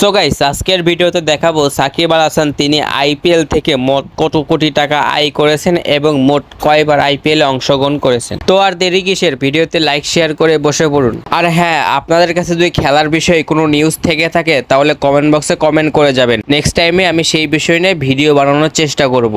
So guys, আজকের ভিডিওতে দেখাবো সাকিব আল হাসান, তিনি আইপিএল থেকে মোট কত কোটি টাকা আয় করেছেন এবং মোট কয়বার আইপিএল অংশগ্রহণ করেছেন। তো আর দেরি কিসের? ভিডিওতে লাইক শেয়ার করে বসে পড়ুন। আর হ্যাঁ আপনাদের কাছে যদি খেলার বিষয়ে কোনো নিউজ থেকে থাকে, তাহলে কমেন্ট বক্সে কমেন্ট করে যাবেন। নেক্সট টাইমে আমি সেই বিষয় নিয়ে ভিডিও বানানোর চেষ্টা করব।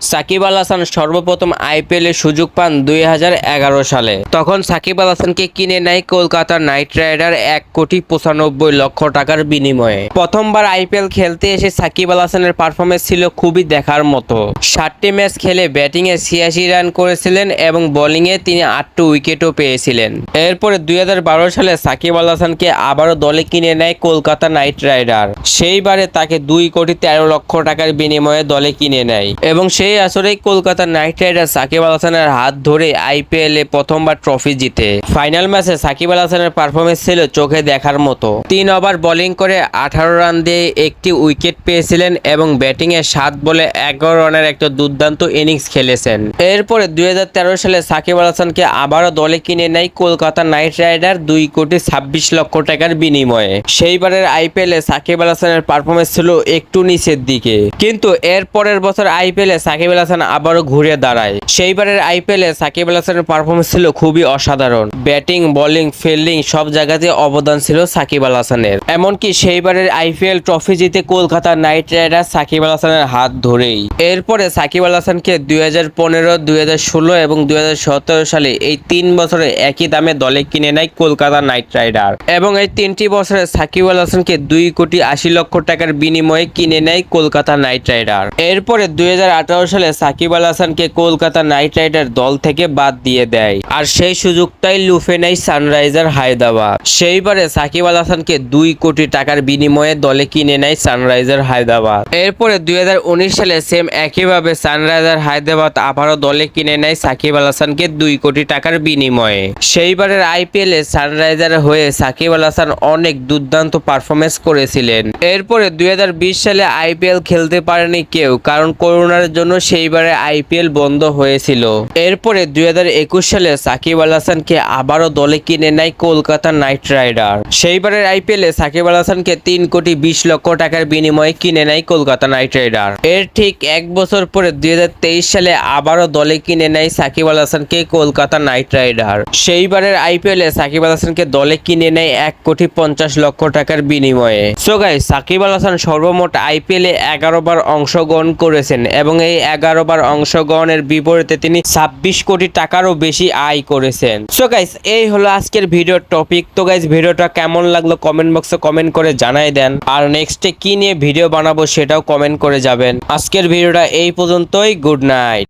সাকিব আল হাসান সর্বপ্রথম আইপিএল এর সুযোগ পান দুই হাজার এগারো সালে। তখন সাকিব আল হাসানকে কিনে নেয় কলকাতা নাইট রাইডার এক কোটি পঁচানব্বই লক্ষ টাকার বিনিময়ে। প্রথমবার আইপিএল খেলতে এসে সাকিব আল হাসানের পারফরমেন্স ছিল খুবই দেখার মতো। ষাটটি ম্যাচ খেলে ব্যাটিং এ ছিয়াশি রান করেছিলেন এবং বোলিং এ তিনি আটটি উইকেটও পেয়েছিলেন। এরপরে দুই হাজার বারো সালে সাকিব আল হাসানকে আবারও দলে কিনে নেয় কলকাতা নাইট রাইডার। সেইবারে তাকে দুই কোটি তেরো লক্ষ টাকার বিনিময়ে দলে কিনে নেয়। এবং সেই আসরেই কলকাতা নাইট রাইডার সাকিব আল হাসানের হাত ধরে আইপিএল প্রথমবার ট্রফি জিতে। ফাইনাল ম্যাচে সাকিব আল হাসানের পারফরমেন্স ছিল চোখে দেখার মতো। তিন ওভার বোলিং করে আঠারো রান দিয়ে একটি উইকেট পেয়েছিলেন এবং ব্যাটিং এ সাত বলে এগারো রানের একটা দুর্দান্ত ইনিংস খেলেছেন। এরপরে দুই হাজার তেরো সালে সাকিব আল হাসানকে আবারও দলে কিনে নেয় কলকাতা নাইট রাইডার দুই কোটি ছাব্বিশ লক্ষ টাকার বিনিময়ে। সেইবারের আইপিএল সাকিব আল হাসানের পারফরমেন্স ছিল একটু নিচের দিকে। কিন্তু এর পরের বছর আইপিএল এ সাকিব আল হাসান আবারও ঘুরে দাঁড়ায়। সেইবারের আইপিএল সাকিব আল হাসানের পারফরমেন্স ছিল খুবই অসাধারণ। ব্যাটিং, বোলিং, ফিল্ডিং সব জায়গাতে অবদান ছিল সাকিব আল হাসানের। এমনকি সেইবারের আইপিএল ট্রফি জিতে কলকাতা নাইট রাইডার সাকিব আল হাসানের হাত ধরেই। এরপরে সাকিব আল হাসানকে দুই হাজার পনেরো, দুই হাজার ষোলো এবং দুই হাজার সতেরো সালে এই তিন বছরে একই দামে দলে কিনে নেয় কলকাতা নাইট রাইডার। এবং এই তিনটি বছরে সাকিব আল হাসানকে দুই কোটি আশি লক্ষ টাকার বিনিময়ে কিনে নেয় কলকাতা নাইট রাইডার। এরপরে দুই হাজার আঠারো সালে সাকিব আল হাসানকে কলকাতা নাইট রাইডার দল থেকে বাদ দিয়ে দেয়। আর সেই সুযোগটাই লুফে নেয় সানরাইজার হায়দ্রাবাদ সেইবারে সাকিব আল হাসানকে দুই কোটি টাকার বিনিময়ে দলে কিনে নেয় সানরাইজার হায়দ্রাবাদ এরপরে দুই সালে সেম একইভাবে সানরাইজার হায়দ্রাবাদ আবারও দলে কিনে নেয় সাকিব আল হাসানকে দুই কোটি টাকার বিনিময়ে। সেইবারের আইপিএল সানরাইজার হয়ে সাকিব আল হাসান অনেক দুর্দান্ত পারফরমেন্স করেছিলেন। এরপরে দুই হাজার বিশ সালে আইপিএল খেলতে পারেনি কেউ, কারণ করোনার জন্য সেইবারে আইপিএল বন্ধ হয়েছিল। এরপরে দুই হাজার একুশ সালে সাকিব আল হাসানকে আবারও দলে কিনে নেয় কলকাতা নাইট রাইডার। সেইবারের আইপিএল এ সাকিব আল হাসানকে তিন কোটি বিশ লক্ষ টাকার বিনিময়ে কিনে নেয় কলকাতা নাইট রাইডার। এর ঠিক এক বছর পরে দুই সালে আবারও দলে কিনে নেয় সাকিব আল হাসানকে কলকাতা নাইট রাইডার। সেইবারের আইপিএল এ সাকিব আল হাসানকে দলে কিনে নেয় এক কোটি পঞ্চাশ লক্ষ টাকার বিনিময়ে। সো গাই সাকিব আল হাসান সর্বমোট আইপিএল এ এগারো বার অংশগ্রহণ করেছেন এবং এই এগারো বার অংশগ্রহণের বিপরীতে তিনি ছাব্বিশ কোটি টাকারও বেশি আয় করেছেন। সো গাইস এই হলো আজকের ভিডিওর টপিক তো গাইস ভিডিওটা কেমন লাগল কমেন্ট বক্সে কমেন্ট করে জানাই দেন। আর নেক্সটে কি নিয়ে ভিডিও বানাবো সেটাও কমেন্ট করে যাবেন। আজকের ভিডিওটা এই পর্যন্তই। Good night